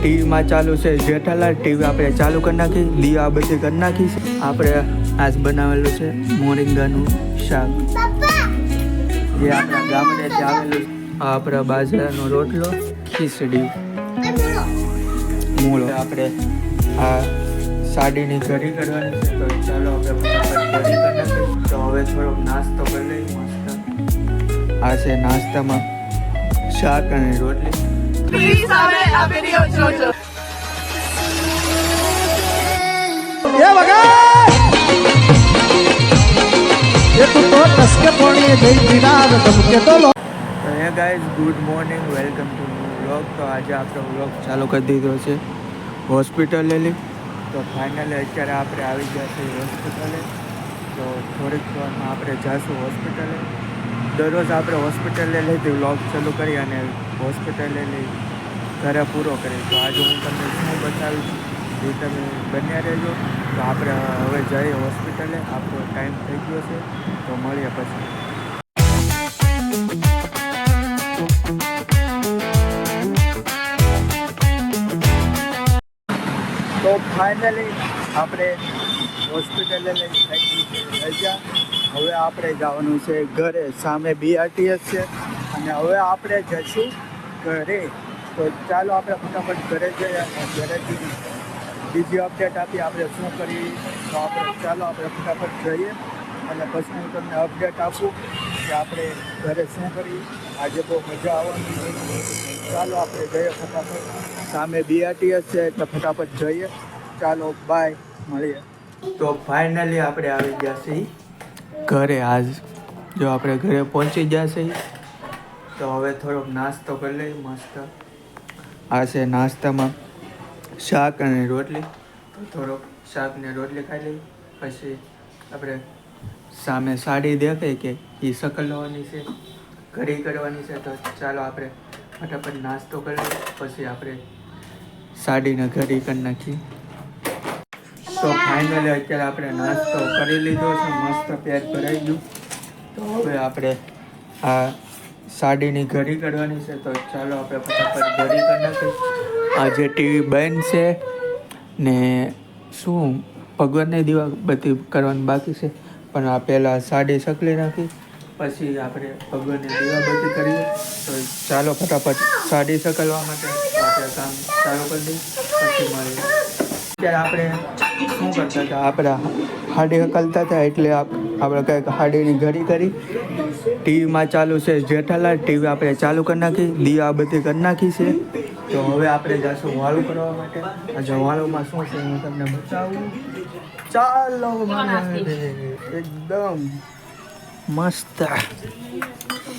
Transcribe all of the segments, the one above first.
ટીવીમાં ચાલુ છે. જેઠાલાલ ટીવી આપણે ચાલુ કરી નાખી. દીવા બધી કરી નાખી આપણે આજ બનાવેલું છે મોરિંગાનું શાક. જે આપણા ગામડેથી આવેલું આપણા બાજરાનો રોટલો ખીચડી. મૂળ. આપણે આ સાડીની ઘડી કરવાની છે. તો ચાલો આપણે તો હવે થોડોક નાસ્તો કરી લઈએ મસ્ત. આ છે નાસ્તામાં શાક અને રોટલી. Please have a video Jojo. એ તું તો ટસકે પોણીએ જઈ પીડાર ધમકે તો લો hey guys good morning welcome to vlog તો આજે આપણે વ્લોગ ચાલુ કરી દીધો છે. હોસ્પિટલેલી તો ફાઇનલી અત્યારે આપણે આવી છીએ હોસ્પિટલે તો થોડીક વારમાં આપણે જઈશું હોસ્પિટલે દરરોજ આપણે હોસ્પિટલે લઈથી વ્લોગ ચાલુ કરી અને હોસ્પિટલે લઈ ઘરે પૂરો કરે તો આજે હું તમને શું બતાવીશ એ તમે બન્યા રહેજો. તો આપણે હવે જઈએ હોસ્પિટલે. આપણો ટાઈમ થઈ ગયો છે. તો મળીએ પછી. તો ફાઇનલી આપણે હોસ્પિટલે લઈ થઈ રજા. હવે આપણે જવાનું છે ઘરે. સામે બીઆરટીએસ છે. અને હવે આપણે જઈશું ઘરે. તો ચાલો આપણે ફટાફટ ઘરે જઈએ અને ઘરેથી બીજી અપડેટ આપી આપણે શું કરી તો આપણે ચાલો આપણે ફટાફટ જઈએ અને પછી હું તમને અપડેટ આપું કે આપણે ઘરે શું કરી આજે બહુ મજા આવવાની ચાલો આપણે જઈએ ફટાફટ. સામે બીઆરટીએસ છે એટલે ફટાફટ જઈએ. ચાલો બાય મળીએ. તો ફાઇનલી આપણે આવી ગયા છીએ. ઘરે આજ જો આપણે ઘરે પહોંચી ગયા છીએ. તો હવે થોડોક નાસ્તો કરી લઈએ, મસ્ત. આ છે નાસ્તામાં શાક અને રોટલી. થોડોક શાક ને રોટલી ખાઈ લઈએ. પછી આપણે સામે સાડી દેખાય કે એ સકલવાની છે, ઘડી કરવાની છે. તો ચાલો આપણે ફટાફટ નાસ્તો કરી લઈએ. પછી આપણે સાડીને ઘડી કરી નાખીએ. તો ફાઇનલી અત્યારે આપણે નાસ્તો કરી લીધો છે. મસ્ત પેટ ભરાઈ ગયું. તો હવે આપણે આ સાડીની ઘડી કરવાની છે, તો ચાલો આપણે ફટાફટ ઘડી કરી નાખીએ આ જે ટીવી બંધ છે ને શું, ભગવાનને દીવા બધી કરવાની બાકી છે, પણ આ પહેલાં સાડી સકલી નાખી, પછી આપણે ભગવાનને દીવા બધી કરીએ. તો ચાલો ફટાફટ સાડી સકલવા માટે આપણે કામ ચાલુ કરી દઈએ, પછી મળીએ. અત્યારે આપણે શું કરતા હતા? આપણા હાડી હકલતા હતા, એટલે આપ- આપણે કંઈક હાડીની ઘડી કરી. ટીવીમાં ચાલુ છે જેઠાલાલ ટીવી આપણે ચાલુ કરી નાખી, દીવા બધી કરી નાખી છે. તો હવે આપણે જઈશું વાળું કરવા માટે. આજે વાળુમાં શું છે હું તમને બતાવું? ચાલો એકદમ મસ્ત.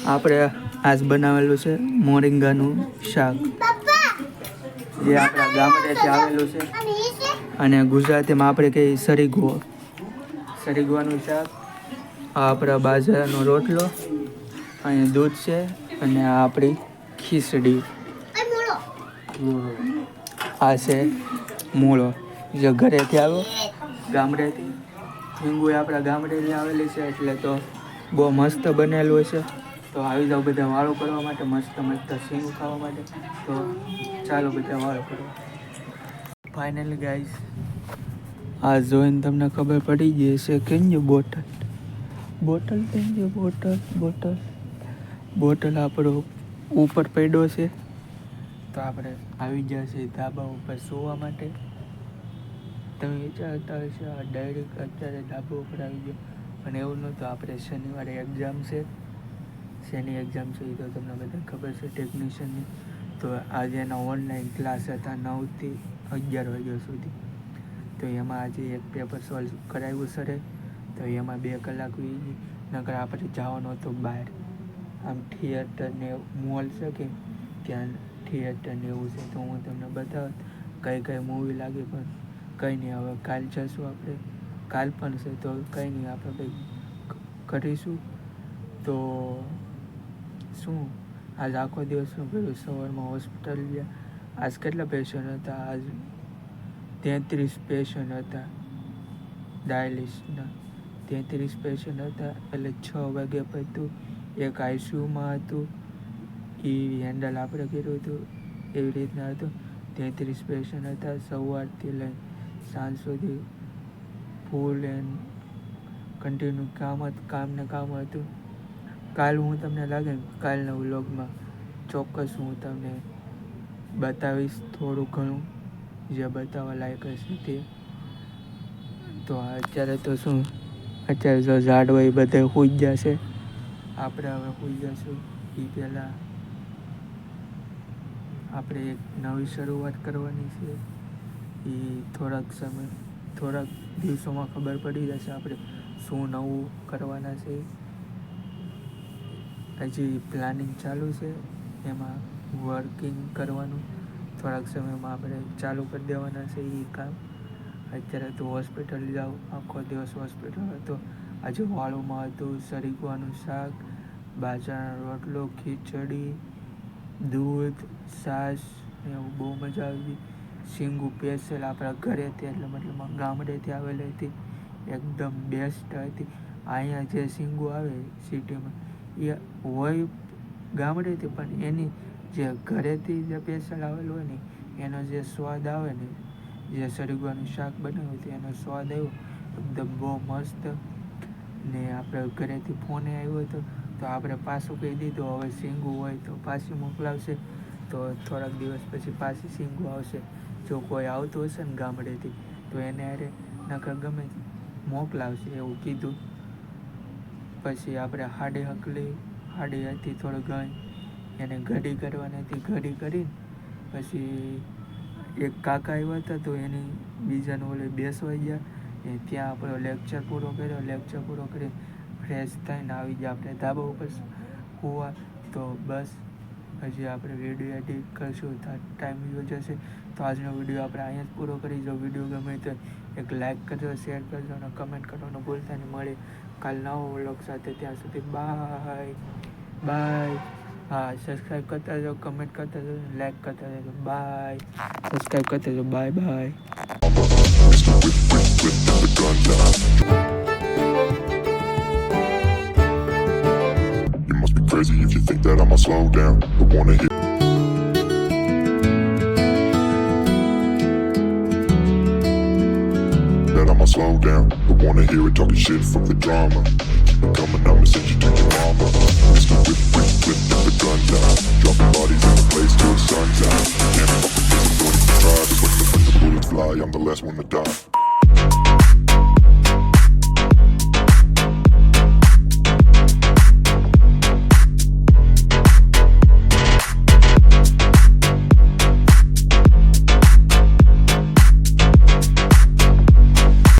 આપણે આજ બનાવેલું છે મોરિંગાનું શાક. જે આપણા ગામડેથી આવેલું છે. અને ગુજરાતીમાં આપણે કહીએ સરીગુઓ સરીગુવાનું શાક. આ આપણા બાજરાનો રોટલો, અહીંયા દૂધ છે અને આ આપણી ખીચડી. આ છે મૂળો. જે ઘરેથી આવ્યો ગામડેથી. હિંગુ આપણા ગામડેથી આવેલી છે, એટલે તો બહુ મસ્ત બનેલું છે. તો આવી જાઓ બધા વાળો કરવા માટે, મસ્ત મસ્ત સીંગ ખાવા માટે. તો ચાલો બધા વાળો કરવા ફાઇનલ ગાઈઝ આ જોઈને તમને ખબર પડી ગઈ છે કેમ બોટલ? બોટલ કેમ છે બોટલ બોટલ. બોટલ આપણો ઉપર પડ્યો છે. તો આપણે આવી જશે ધાબા ઉપર સૂવા માટે. તમે વિચારતા હશો, આ ડાયરેક્ટ અત્યારે ધાબા ઉપર આવી ગયો. પણ એવું નહોતું, આપણે શનિવારે એક્ઝામ છે. શેની એક્ઝામ છે એ તો તમને બધા ખબર છે ટેકનિશિયનની તો આજે એના ઓનલાઈન ક્લાસ હતા નવથી અગિયાર વાગ્યા સુધી. તો એમાં આજે એક પેપર સોલ્વ કરાવ્યું સરે તો એમાં બે કલાક વી નકર આપણે જવાનું હતું બહાર. આમ થિયેટર ને મોલ છે કે ત્યાં થિયેટર ને એવું છે, તો હું તમને બતાવત કઈ કઈ મૂવી લાગી પણ કંઈ નહીં, હવે કાલ જશું આપણે. કાલ પણ છે, તો કંઈ નહીં, આપણે કંઈક કરીશું. તો શું? આજ આખો દિવસનું પેલું સવારમાં હોસ્પિટલ ગયા. આજ કેટલા પેશન્ટ હતા? આજ તેત્રીસ પેશન્ટ હતા. ડાયાલિસના તેત્રીસ પેશન્ટ હતા. એટલે છ વાગે પત્યું એક આઈસીયુમાં હતું. એ હેન્ડલ આપણે કર્યું હતું. એવી રીતના હતું. તેત્રીસ પેશન્ટ હતા સવારથી લઈ સાંજ સુધી. ફૂલ એન્ડ કન્ટિન્યુ કામ કામ ને કામ હતું. કાલ હું તમને લાગે કાલના વ્લોગમાં ચોક્કસ હું તમને બતાવીશ થોડું ઘણું. જે બતાવવા લાયક હશે તે તો અત્યારે તો શું અત્યારે જો ઝાડવા એ બધે સૂઈ ગયા છે. આપણે હવે સૂઈ જશું એ પહેલાં આપણે એક નવી શરૂઆત કરવાની છે. એ થોડાક સમય, થોડાક દિવસોમાં ખબર પડી જશે આપણે શું નવું કરવાના છે. હજી પ્લાનિંગ ચાલુ છે. એમાં વર્કિંગ કરવાનું. થોડાક સમયમાં આપણે ચાલુ કરી દેવાના છે એ કામ. અત્યારે તો હોસ્પિટલ જાઓ આખો દિવસ હોસ્પિટલ હતો આજે વાળુમાં હતું સરીગવાનું શાક, બાજરાનો રોટલો, ખીચડી, દૂધ, છાશ એવું બહુ મજા આવી. શીંગું પેસેલ આપણા ઘરેથી એટલે મતલબ ગામડેથી આવેલી હતી. એકદમ બેસ્ટ હતી. અહીંયા જે શીંગું આવે સિટીમાં, એ હોય ગામડેથી, પણ એની જે ઘરેથી જે પેસેલ આવેલું હોય ને, એનો જે સ્વાદ આવે ને જે સરગવાનું શાક બનાવ્યું હતું એનો સ્વાદ આવ્યો. એકદમ બહુ મસ્ત. ને આપણે ઘરેથી ફોને આવ્યો હતો. તો આપણે પાછું કહી દીધું, હવે સિંગું હોય તો પાછી મોકલાવશે. તો થોડાક દિવસ પછી પાછી સિંગું આવશે. જો કોઈ આવતું હશે ને ગામડેથી, તો એને અરે નકર ગમે મોકલાવશે એવું કીધું. પછી આપણે હાડી હકલી, હાડી હતી થોડું ગઈ એને ઘડી કરવાની હતી, ઘડી કરીને. પછી એક કાકા આવ્યા હતા તો એની બીજાને ઓલે બેસવાઈ ગયા. એ ત્યાં આપણો લેક્ચર પૂરો કર્યો લેક્ચર પૂરો કરી ફ્રેશ થઈને આવી ગયા. આપણે ધાબા ઉપર કૂવા તો બસ, હજી આપણે વીડિયો એડિટ કરશું ટાઈમ વયો જશે. તો આજનો વીડિયો આપણે અહીંયા જ પૂરો કરી. જો વીડિયો ગમે તો એક લાઈક કરજો શેર કરજો અને કમેન્ટ કરવાનું ભૂલતા નહીં. મળે કાલ નવો વ્લોગ સાથે. ત્યાં સુધી બાય બાય હા સબસ્ક્રાઈબ કરતા જાઓ કમેન્ટ કરતા જાઓ લાઈક કરતા જાઓ બાય સબસ્ક્રાઈબ કરતા જાઓ bye bye You must be crazy if you think that I'ma slow down. I wanna hear. slow down. I wanna hear it talking shit from the drama. Keep it coming, I'ma send you to your mama. Mr. Whip, whip, whip, put the gun down. Dropping bodies in the place till the sun's out. Can't fuck with this, I'm going to try. But when the bullets fly, I'm the last one to die.